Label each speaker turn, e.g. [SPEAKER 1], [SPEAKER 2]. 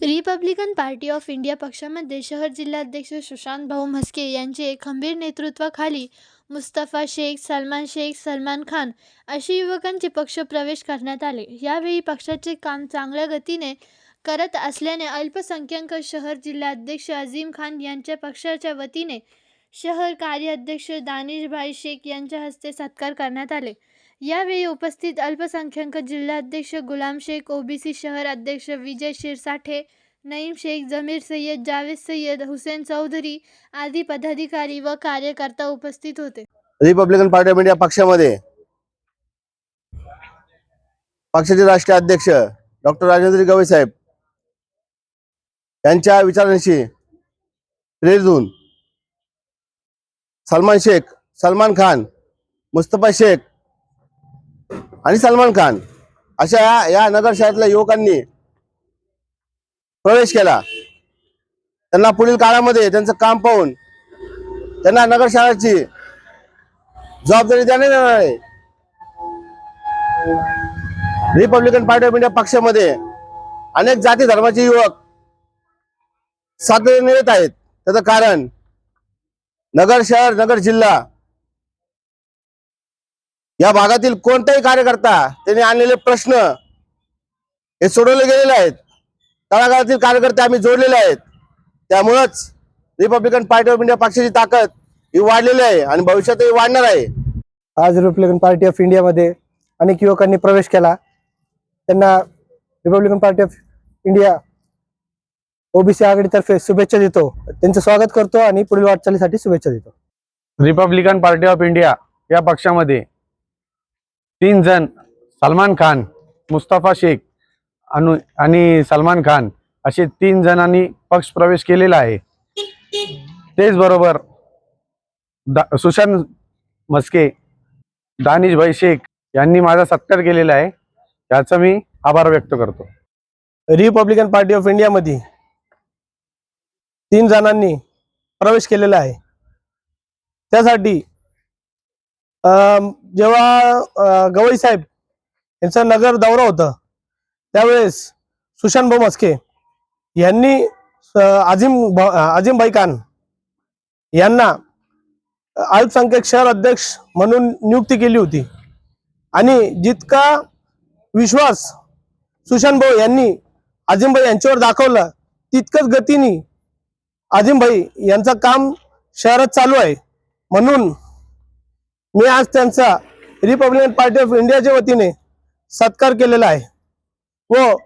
[SPEAKER 1] Republican party of India पक्षामध्ये शहर जिल्हाध्यक्ष सुशांत भाऊ म्हस्के यांचे खंबीर नेतृत्वाखाली मुस्तफा शेख सलमान शेख सलमान खान अशी युवकांचे पक्ष प्रवेश करण्यात आले. यावेळी पक्षाचे काम चांगल्या गतीने करत असल्याने अल्पसंख्याक शहर जिल्हाध्यक्ष अझीम खान यांच्या पक्षाच्या वतीने शहर कार्याध्यक्ष दानिशभाई शेख यांच्या हस्ते सत्कार करण्यात आले. यावेळी उपस्थित अल्पसंख्याक जिल्हाध्यक्ष गुलाम शेख ओबीसी शहर अध्यक्ष विजय शिरसाठे नईम शेख जमीर सय्यद जावेद सय्यद हुसेन चौधरी आदी पदाधिकारी व कार्यकर्ता उपस्थित होते.
[SPEAKER 2] रिपब्लिकन पार्टी ऑफ इंडिया पक्षामध्ये. पक्षाचे राष्ट्रीय अध्यक्ष डॉक्टर राजेंद्र गवई साहेब. यांच्या विचारांशी प्रेरित सलमान शेख सलमान खान मुस्तफा शेख आणि सलमान खान अशा या- या नगर शहरातल्या युवकांनी प्रवेश केला. त्यांना पुढील काळामध्ये त्यांचं काम पाहून त्यांना नगर शहराची जबाबदारी देण्यात येणार आहे. रिपब्लिकन पार्टी ऑफ इंडिया पक्षामध्ये अनेक जाती धर्माचे युवक सातत्याने येत आहेत. त्याचं कारण नगर शहर नगर जिल्हा या भागातील कोणताही कार्यकर्ता त्यांनी आणलेले प्रश्न हे सोडवले गेलेले आहेत. तळागाळातील कार्यकर्ते आम्ही जोडलेले आहेत. त्यामुळंच रिपब्लिकन पार्टी ऑफ इंडिया पक्षाची ताकद ही वाढलेली आहे आणि भविष्यातही वाढणार आहे.
[SPEAKER 3] आज रिपब्लिकन पार्टी ऑफ इंडियामध्ये अनेक युवकांनी प्रवेश केला. त्यांना Republican party of India OBC आघाडीतर्फे शुभेच्छा देतो. त्यांचं स्वागत करतो आणि पुढील वाटचालीसाठी शुभेच्छा देतो.
[SPEAKER 4] रिपब्लिकन पार्टी ऑफ इंडिया या पक्षामध्ये तीन जण सलमान खान मुस्तफा शेख अनु आणि सलमान खान असे तीन जणांनी पक्ष प्रवेश केलेला आहे. तेचबरोबर दा सुशांत मस्के दानिशभाई शेख यांनी माझा सत्कार केलेला आहे. याचा मी आभार व्यक्त करतो.
[SPEAKER 3] रिपब्लिकन पार्टी ऑफ इंडियामध्ये तीन जणांनी प्रवेश केलेला आहे. त्यासाठी जेव्हा गवई साहेब यांचा नगर दौरा होता त्यावेळेस सुशांत भाऊ मस्के यांनी अं, आझिम आझिम भाई खान यांना अल्पसंख्याक शहर अध्यक्ष म्हणून नियुक्ती केली होती. आणि जितका विश्वास सुशांत भाऊ यांनी आझिमभाई यांच्यावर दाखवलं तितकंच गतीने आझिमभाई यांचं काम शहरात चालू आहे. म्हणून मी आज त्यांचा रिपब्लिकन पार्टी ऑफ इंडियाच्या वतीने सत्कार केलेला आहे. व